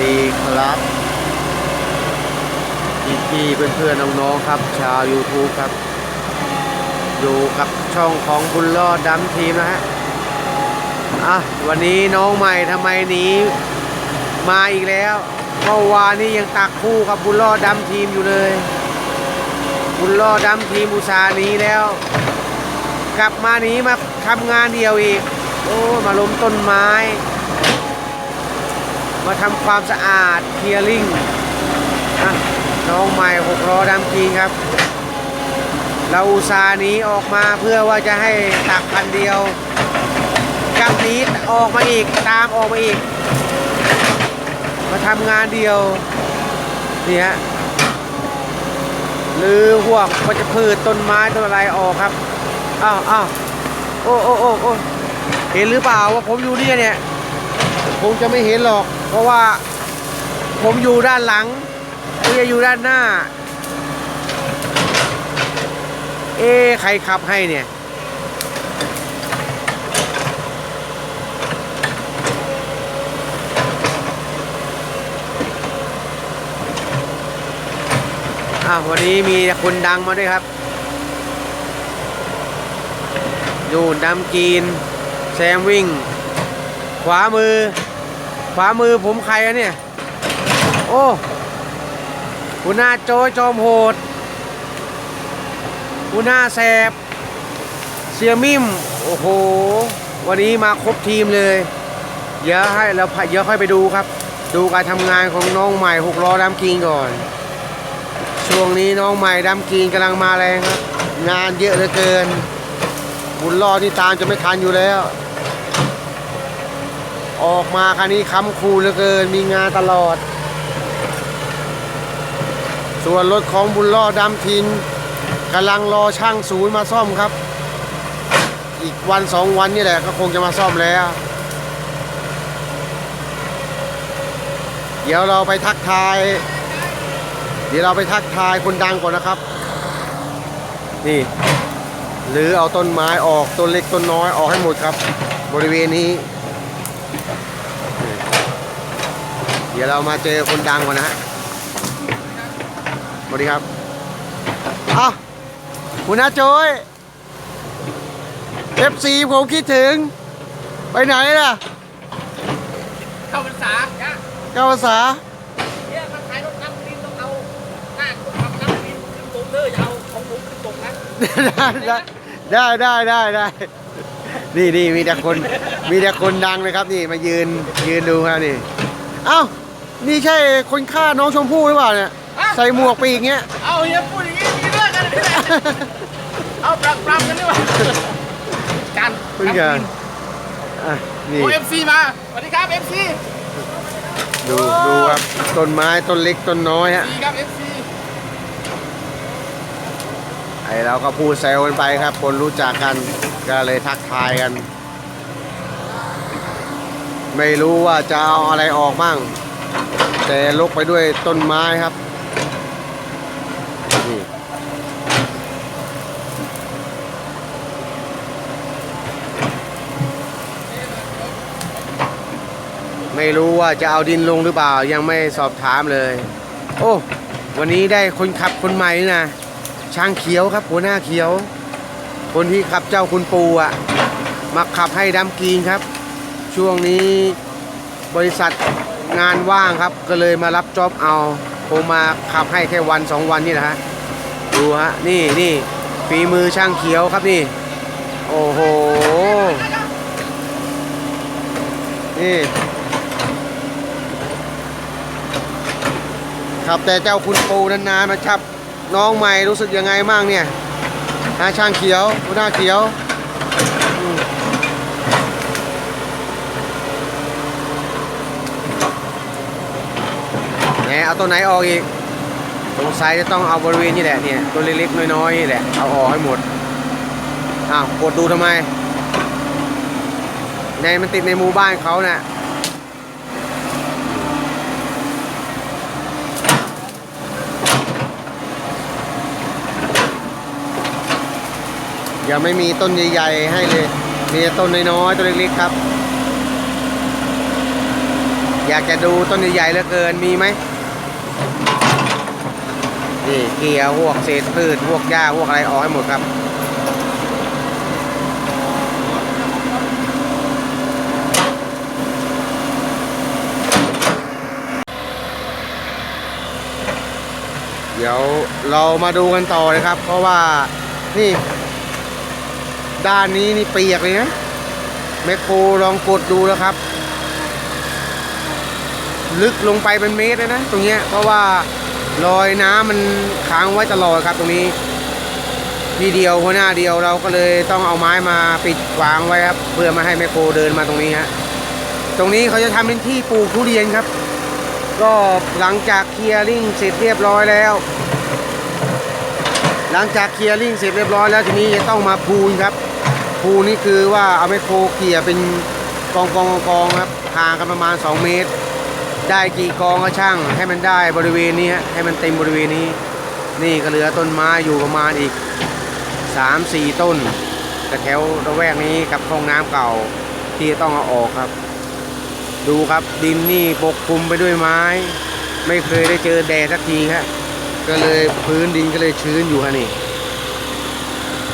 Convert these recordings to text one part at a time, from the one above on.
ดีครับพี่ๆเพื่อนๆน้องๆครับ ชาว YouTube ครับ อยู่กับช่องของบุญรอดดำทีมนะฮะอะวันนี้น้องใหม่ทำไมหนีมาอีกแล้วเมื่อวานนี้ยังตักคู่กับบุญรอดดำทีมอยู่เลย บุญรอดดำทีมอุตสาห์หนีแล้ว กลับมาหนีมาทำงานเดียวอีก โอ้มาล้มต้นไม้ มาทำความสะอาดเคลียร์ลิงน้องใหม่หกล้อดำจริงครับ เราอุตส่าห์นีออกมาเพื่อว่าจะให้ตักพันเดียวกับนีออกมาอีกตามออกมาอีก มาทำงานเดียวนี่ฮะหรือพวกวัชพืชต้นไม้ต้นอะไรออกครับอ้าวอ้าวโอ้โอ้โอ้โอ้เห็นหรือเปล่าว่าผมอยู่เนี่ยเนี่ยคงจะไม่เห็นหรอก เพราะว่าผมอยู่ด้านหลังเมียอยู่ด้านหน้า เอ๊ใครขับให้เนี่ยอ้าววันนี้มีคนดังมาด้วยครับ อยู่ดำกีน แซมวิ่ง ขวามือ ขวามือผมใครอะเนี่ย โอ้หัวหน้าโจยจอมโหดหัวหน้าแสบ เสียมิม โอ้โห วันนี้มาครบทีมเลย เดี๋ยวให้เราเดี๋ยวค่อยไปดูครับ ดูการทำงานของน้องใหม่หกล้อดำกิงก่อน ช่วงนี้น้องใหม่ดำกิงกำลังมาแรงครับ งานเยอะเหลือเกินบุญรอดนี่ตามจะไม่ทันอยู่แล้ว ออกมาคันนี้ค้ำคูเหลือเกินมีงานตลอด ส่วนรถของบุญล่อดำทินกำลังรอช่างศูนย์มาซ่อมครับ อีกวันสองวันนี่แหละก็คงจะมาซ่อมแล้ว เดี๋ยวเราไปทักทาย เดี๋ยวเราไปทักทายคนดังก่อนนะครับ นี่ หรือเอาต้นไม้ออกต้นเล็กต้นน้อยออกให้หมดครับ บริเวณนี้ เดี๋ยวเรามาเจอคนดังก่อนนะฮะสวัสดีครับอ้าวคุณน้าโจยเอฟซีผมคิดถึง ไปไหนล่ะ เข้าพรรษาจ้ะเก้าภาษาเนี่ยมาขายรถน้ำดินต้องเอาหน้าคนขับน้ำดินขึ้นตรงเด้ออย่าเอาของผมขึ้นตรงนะได้ได้ได้ได้ได้ นี่นี่มีแต่คนมีแต่คนดังเลยครับนี่มายืนยืนดูครับนี่ เอ้า นี่ใช่คนฆ่าน้องชมพู่หรือเปล่าเนี่ย ใส่หมวกปีกเงี้ย เอาเฮียพูดอย่างนี้มีเรื่องกันนี่แหละเอาปรับปรับกันดีกว่าการเพิ่งจะอะนี่โอเอฟซีมา สวัสดีครับเอฟซีดูดูครับต้นไม้ต้นเล็กต้นน้อยฮะซีครับเอฟซีไอเราก็พูดแซวกันไปครับ คนรู้จักกันก็เลยทักทายกัน ไม่รู้ว่าจะเอาอะไรออกบ้าง แต่ลกไปด้วยต้นไม้ครับนี่ไม่รู้ว่าจะเอาดินลงหรือเปล่ายังไม่สอบถามเลย โอ้วันนี้ได้คนขับคนใหม่นะช้างเขียวครับ หัวหน้าเขียว คนที่ขับเจ้าคุณปูอะมาขับให้ดำกรีนครับ ช่วงนี้บริษัท งานว่างครับก็เลยมารับจ็อบเอาผมมาขับให้แค่วันสองวันนี่แหละฮะดูฮะนี่นี่ฝีมือช่างเขียวครับนี่ โอ้โหนี่ขับแต่เจ้าคุณปูนานๆมาขับน้องใหม่รู้สึกยังไงบ้างเนี่ยฮะช่างเขียวหัวหน้าเขียวอืมแหน เอาตัวไหนออกอีกสงสัยจะต้องเอาบริเวณนี้แหละเนี่ยตัวเล็กๆน้อยๆนี่แหละเอาออกให้หมดอ้าวกดดูทำไม ในมันติดในหมู่บ้านเขาน่ะยังไม่มีต้นใหญ่ๆให้เลย มีแต่ต้นน้อยๆต้นเล็กๆครับ อยากจะดูต้นใหญ่ๆเหลือเกินมีไหม นี่เกี่ยวพวกเศษพืชพวกหญ้าพวกอะไรออกให้หมดครับเดี๋ยวเรามาดูกันต่อเลยครับ เพราะว่านี่ ด้านนี้นี่เปียกเลยนะแมคโครลองกดดูแล้วครับ ลึกลงไปเป็นเมตรเลยนะ ตรงเนี้ยเพราะว่ารอยน้ำมันค้างไว้ตลอดครับตรงนี้ทีเดียวหัวหน้าเดียวเราก็เลยต้องเอาไม้มาปิดขวางไว้ครับเพื่อไม่ให้แมคโครเดินมาตรงนี้ฮะตรงนี้เขาจะทำเป็นที่ปลูกทุเรียนครับ ก็หลังจากเคลียร์ริ่งเสร็จเรียบร้อยแล้ว หลังจากเคลียร์ริ่งเสร็จเรียบร้อยแล้วทีนี้จะต้องมาพูนครับ พูนนี่คือว่าเอาไมโครเกี่ยเป็นกองกองกองครับห่างกันประมาณ 2 เมตร ได้กี่กองก็ช่าง ให้มันได้บริเวณนี้ฮะให้มันเต็มบริเวณนี้ นี่ก็เหลือต้นไม้อยู่ประมาณอีก 3-4 ต้นแต่แถวระแวกนี้กับห้องน้ำเก่าที่ต้องเอาออกครับ ดูครับดินนี่ปกคลุมไปด้วยไม้ ไม่เคยได้เจอแดดสักทีฮะก็เลยพื้นดินก็เลยชื้นอยู่ฮะนี่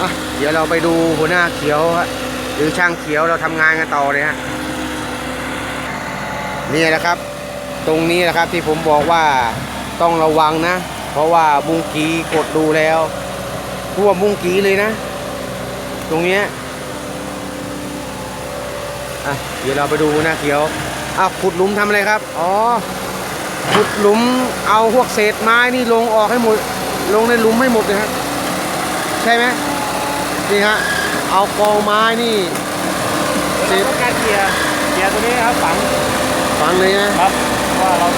อะเดี๋ยวเราไปดูหัวหน้าเขียวฮะหรือช่างเขียวเราทำงานกันต่อเลยฮะนี่แหละครับ ตรงนี้แหละครับที่ผมบอกว่าต้องระวังนะ เพราะว่ามุงกีกดดูแล้วท่วมมุงกีเลยนะ ตรงเนี้ยอะเดี๋ยวเราไปดูหัวหน้าเขียวอ้าวขุดหลุมทำอะไรครับ อ๋อ ขุดหลุมเอาพวกเศษไม้นี่ลงออกให้หมด ลงในหลุมให้หมดเลยครับใช่ไหมนี่ฮะเอากองไม้นี่เดี๋ยวเราต้องการเกียร์เกียร์ตัวนี้ครับฝังฟังเลยนะครับเพราะ ว่าเรา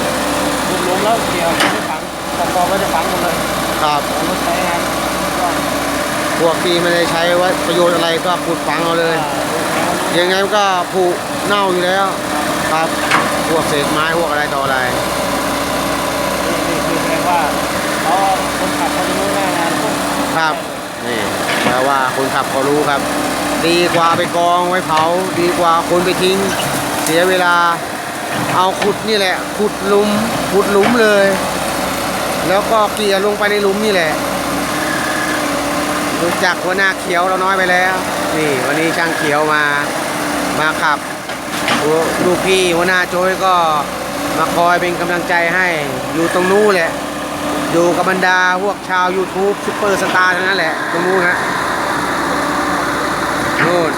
ขุดหลุมแล้วเกียร์ไม่ได้ฝังตะกอนก็จะฝังหมดเลยครับเราใช้งานก็พวกที่ไม่ได้ใช้ไว่าประโยชน์อะไรก็ขุดฝังเอาเลย ยังไงมันก็ผุเน่าอยู่แล้ว ครับพวกเศษไม้พวกอะไรต่ออะไรนี่คือแสดงว่าเขาคนขับเขาจะรู้หน้างานปุ๊บครับนี่แปลว่าคนขับเขารู้ครับ ดีกว่าไปกองไว้เผา ดีกว่าคนไปทิ้ง เสียเวลา เอาขุดนี่แหละ ขุดหลุมขุดหลุมเลย แล้วก็เกลี่ยลงไปในหลุมนี่แหละรู้จักหัวหน้าเขียวเราน้อยไปแล้ว นี่วันนี้ช่างเขียวมามาขับลูกพี่หัวหน้าโจ้ยก็มาคอยเป็นกำลังใจให้อยู่ตรงนู้นแหละ อยู่กับบรรดาพวกชาว YouTube ซุปเปอร์สตาร์ทั้งนั้นแหละ ตรงนู้นฮะนู่น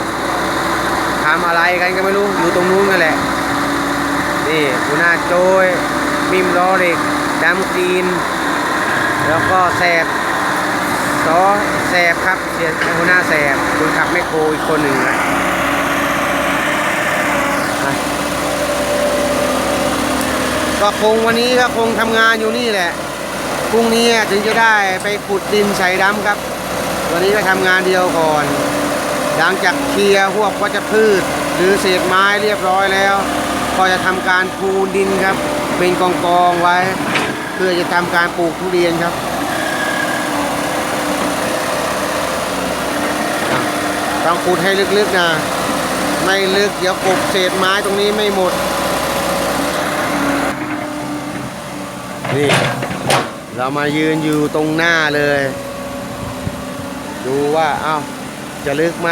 ทำอะไรกันก็ไม่รู้ อยู่ตรงนู้นกันแหละ นี่หัวหน้าโจ้ยมิมลอเหล็กดำกรีน แล้วก็แสบซอแสบครับเสียหัวหน้าแสบคนขับแมคโครอีกคนหนึ่งนะอะก็คงวันนี้ก็คงทำงานอยู่นี่แหละพรุ่งนี้ถึงจะได้ไปขุดดินใส่ดำครับ วันนี้ก็ทำงานเดียวก่อน หลังจากเคลียร์พวกวัชพืช หรือเศษไม้เรียบร้อยแล้ว ก็จะทำการพูดินครับ เป็นกองกองๆไว้ เพื่อจะทำการปลูกทุเรียนครับต้องขุดให้ลึกๆนะไม่ลึกเดี๋ยวกบเศษไม้ตรงนี้ไม่หมด นี่ เรามายืนอยู่ตรงหน้าเลย ดูว่า เอ้า จะลึกไหม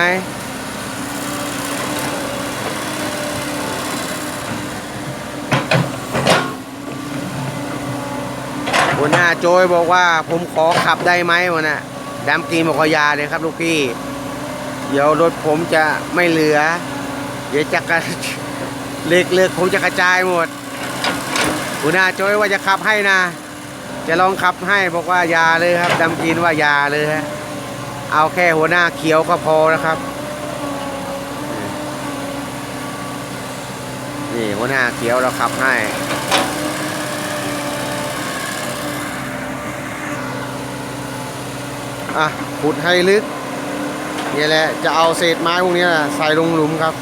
หัวหน้าโจยบอกว่าผมขอขับได้ไหมวะน่ะดำกีบอกว่ายาเลยครับลูกพี่ เดี๋ยวรถผมจะไม่เหลือ เดี๋ยวจะกระเล็กเลือกผมจะกระจายหมดหัวหน้าโจยว่าจะขับให้นะ จะลองขับให้บอกว่ายาเลยครับดำกินว่ายาเลยฮะเอาแค่หัวหน้าเขียวก็พอนะครับนี่หัวหน้าเขียวเราขับให้ อะขุดให้ลึกนี่แหละจะเอาเศษไม้พวกนี้นะใส่ลงหลุมครับ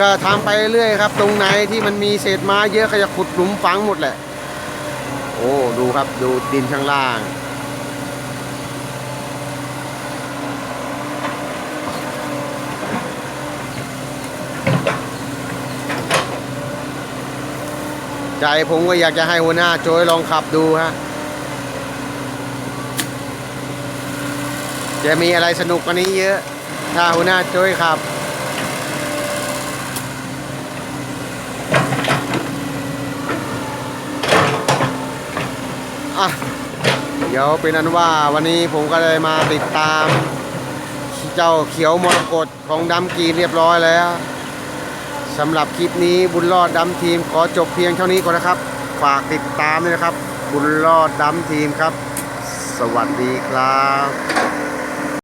ก็ทำไปเรื่อยครับ ตรงไหนที่มันมีเศษไม้เยอะก็จะขุดหลุมฝังหมดแหละ โอ้ดูครับดูดินข้างล่างใจผมก็อยากจะให้หัวหน้าโจยลองขับดูฮะ จะมีอะไรสนุกกว่านี้เยอะ ถ้าหัวหน้าโจยขับ อะ เดี๋ยวเป็นอันว่าวันนี้ผมก็เลยมาติดตาม เจ้าเขียวมรกตของดำกรีเรียบร้อยแล้วสำหรับคลิปนี้บุญรอดดำทีมขอจบเพียงเท่านี้ก่อนนะครับ ฝากติดตามด้วยนะครับ บุญรอดดำทีมครับ สวัสดีครับ